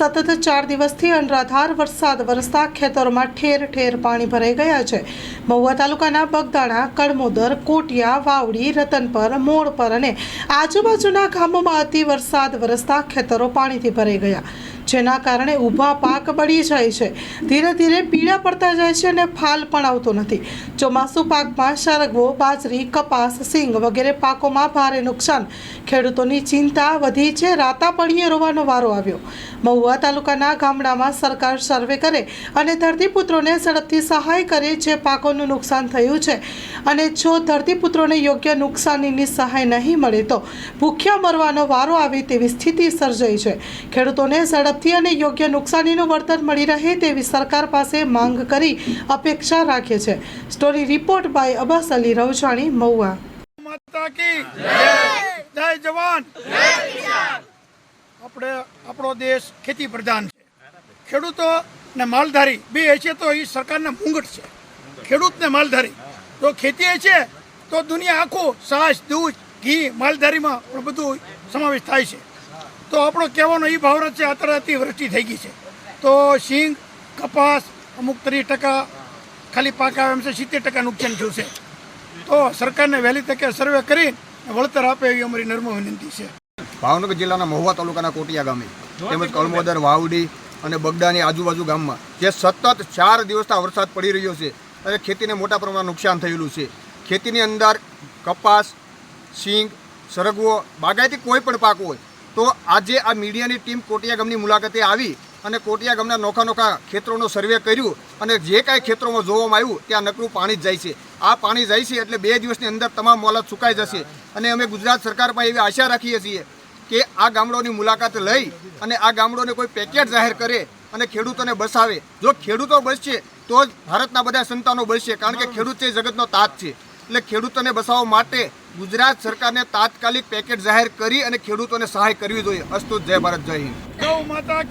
સતત ચાર દિવસથી અનરાધાર વરસાદ વરસતા ખેતરોમાં ઠેર ઠેર પાણી ભરાઈ ગયા છે. મહુવા તાલુકાના બગદાણા, કડમોદર, કોટિયા, વાવડી, રતનપર મોડપર અને આજુબાજુના ગામોમાં અતિ વરસાદ વરસતા ખેતરો પાણીથી ભરાઈ ગયા. જેના કારણે ઊભા પાક બળી જાય છે. ધીરે ધીરે પીળા પડતા જાય છે અને ફાલ પણ આવતો નથી. ચોમાસું પાકમાં સરગવો, બાજરી, કપાસ, સિંગ વગેરે પાકોમાં ભારે નુકસાન. ખેડૂતોની ચિંતા વધી છે, રાતા પડીએ રોવાનો વારો આવ્યો. મહુવા તાલુકાના ગામડામાં સરકાર સર્વે કરે અને ધરતીપુત્રોને ઝડપથી સહાય કરે જે પાકોનું નુકસાન થયું છે. અને જો ધરતીપુત્રોને યોગ્ય નુકસાનીની સહાય નહીં મળે તો ભૂખ્યા મરવાનો વારો આવે તેવી સ્થિતિ સર્જાઈ છે. ખેડૂતોને ઝડપથી અને યોગ્ય નુકસાનીનું વળતર મળી રહે તેવી સરકાર પાસે માંગ કરી અપેક્ષા રાખે છે. Story report by Abbas Ali Ravjani, Mahuva. જય. જવાન. આપણે આપણો દેશ ખેતી પ્રધાન છે. ખેડૂતો ને માલધારી, બે હશે તો એ સરકારના મુંગટ છે. ખેડૂત ને માલધારી. તો ખેતી છે, તો દુનિયા આખું સાસ, દૂધ, ઘી, માલધારીમાં બધું સમાવેશ થાય છે. તો આપણો કહેવાનો એ ભાવરત છે અત્યારે અતિવૃષ્ટિ થઈ ગઈ છે. તો સિંગ કપાસ અમુક ત્રીસ ટકા ખાલી પાક આવે એમ છે સિત્તેર ટકા નુકસાન થયું છે. તો સરકારને વહેલી તકે સર્વે કરી વળતર આપે એવી અમારી નર્મ વિનંતી છે. ભાવનગર જિલ્લાના મહુવા તાલુકાના કોટિયા ગામે તેમજ કળમોદર વાવડી અને બગડાની આજુબાજુ ગામમાં જે સતત ચાર દિવસના વરસાદ પડી રહ્યો છે અને ખેતીને મોટા પ્રમાણમાં નુકસાન થયેલું છે. ખેતીની અંદર કપાસ સિંગ સરગવો બાગાયતી કોઈ પણ પાક હોય તો આજે આ મીડિયાની ટીમ કોટિયા ગામની મુલાકાતે આવી અને કોટિયા ગામના નોખા નોખા ખેતરોનો સર્વે કર્યું અને જે કાંઈ ખેતરોમાં જોવામાં આવ્યું, ત્યાં નકરું પાણી જ જાય છે. આ પાણી જાય છે એટલે બે દિવસની અંદર તમામ મોલત સુકાઈ જશે. અને અમે ગુજરાત સરકાર પાસે એવી આશા રાખીએ છીએ કે આ ગામડોની મુલાકાત લઈ અને આ ગામડોને કોઈ પેકેટ જાહેર કરે અને ખેડૂતોને બસાવે. જો ખેડૂતો બસશે, તો જ ભારતના બધા સંતાનો બસશે, કારણ કે ખેડૂત છે જગતનો તાત છે. એટલે ખેડૂતોને બસાવવા માટે ગુજરાત સરકારને તાત્કાલિક પેકેટ જાહેર કરી અને ખેડૂતોને સહાય કરવી જોઈએ. અસ્તુ, જય ભારત, જય હિન્દ. માતા